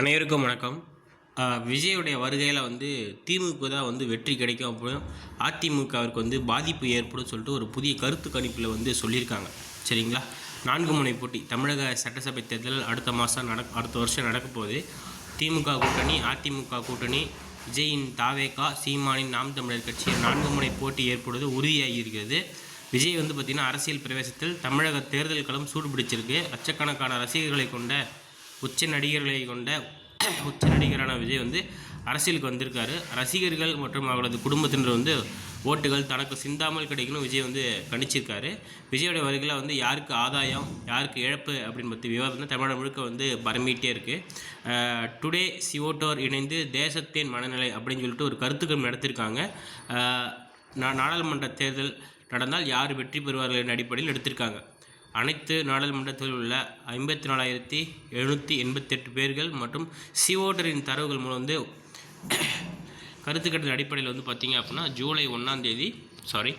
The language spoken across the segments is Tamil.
அனைவருக்கும் வணக்கம். விஜயுடைய வருகையில் வந்து திமுக தான் வந்து வெற்றி கிடைக்கும் அப்புறம் அதிமுகவிற்கு வந்து பாதிப்பு ஏற்படும் சொல்லிட்டு ஒரு புதிய கருத்து கணிப்பில் வந்து சொல்லியிருக்காங்க. சரிங்களா? நான்கு முனை போட்டி தமிழக சட்டசபை தேர்தல் அடுத்த மாதம் நட அடுத்த வருஷம் நடக்க போகுது. திமுக கூட்டணி அதிமுக கூட்டணி விஜயின் தாவேகா சீமானின் நாம் தமிழர் கட்சி நான்கு முனை போட்டி ஏற்படுவது உறுதியாகி இருக்கிறது. விஜய் வந்து பார்த்திங்கன்னா அரசியல் பிரவேசத்தில் தமிழக தேர்தல் களம் சூடுபிடிச்சிருக்கு. லட்சக்கணக்கான ரசிகர்களை கொண்ட உச்ச நடிகர்களை கொண்ட உச்ச நடிகரான விஜய் வந்து அரசியலுக்கு வந்திருக்காரு. ரசிகர்கள் மற்றும் அவரது குடும்பத்தினர் வந்து ஓட்டுகள் தனக்கு சிந்தாமல் கிடைக்கணும் விஜய் வந்து கணிச்சிருக்காரு. விஜயோட வருகையில் வந்து யாருக்கு ஆதாயம் யாருக்கு இழப்பு அப்படின்னு பற்றி விவாதம் வந்து தமிழகம் முழுக்க வந்து பரமிட்டே இருக்குது டுடே சிவோட்டோர் இணைந்து தேசத்தின் மனநிலை அப்படின்னு சொல்லிட்டு ஒரு கருத்துக்கள் நடத்திருக்காங்க. நான் நாடாளுமன்ற தேர்தல் நடந்தால் யார் வெற்றி பெறுவார்கள் என்ற அடிப்படையில் எடுத்திருக்காங்க. அனைத்து நாடாளுமன்றத்தில் உள்ள ஐம்பத்தி நாலாயிரத்தி எழுநூற்றி எண்பத்தெட்டு பேர்கள் மற்றும் சிவோட்டரின் தரவுகள் மூலம் வந்து கருத்துக்கட்டின் அடிப்படையில் வந்து பார்த்திங்க அப்படின்னா ஜூலை ஒன்றாம் தேதி சாரி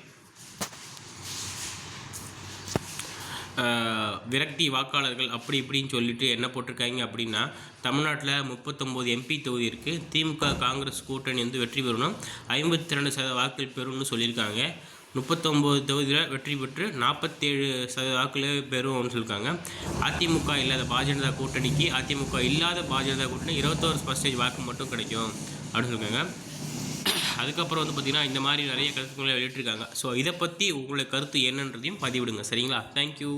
விரக்தி வாக்காளர்கள் அப்படி இப்படின்னு சொல்லிட்டு என்ன போட்டிருக்காங்க அப்படின்னா தமிழ்நாட்டில் முப்பத்தொம்போது எம்பி தொகுதி இருக்குது திமுக காங்கிரஸ் கூட்டணி வந்து வெற்றி பெறணும். ஐம்பத்தி ரெண்டு சதவீத வாக்குகள் பெறும்னு சொல்லியிருக்காங்க. முப்பத்தொம்போது தொகுதியில் வெற்றி பெற்று நாற்பத்தேழு சதவீத வாக்குகள் பெறுவோம்னு சொல்லியிருக்காங்க. அதிமுக இல்லாத பாரதிய ஜனதா கூட்டணிக்கு அதிமுக இல்லாத பாரதிய ஜனதா கூட்டணி இருபத்தோரு பர்சன்டேஜ் வாக்கு மட்டும் கிடைக்கும் அப்படின்னு சொல்லியிருக்காங்க. அதுக்கப்புறம் வந்து பார்த்திங்கன்னா இந்த மாதிரி நிறைய கருத்துக்களை வெளியிட்டிருக்காங்க. ஸோ இதை பற்றி உங்களுடைய கருத்து என்னன்றதையும் பதிவிடுங்க. சரிங்களா? தேங்க்யூ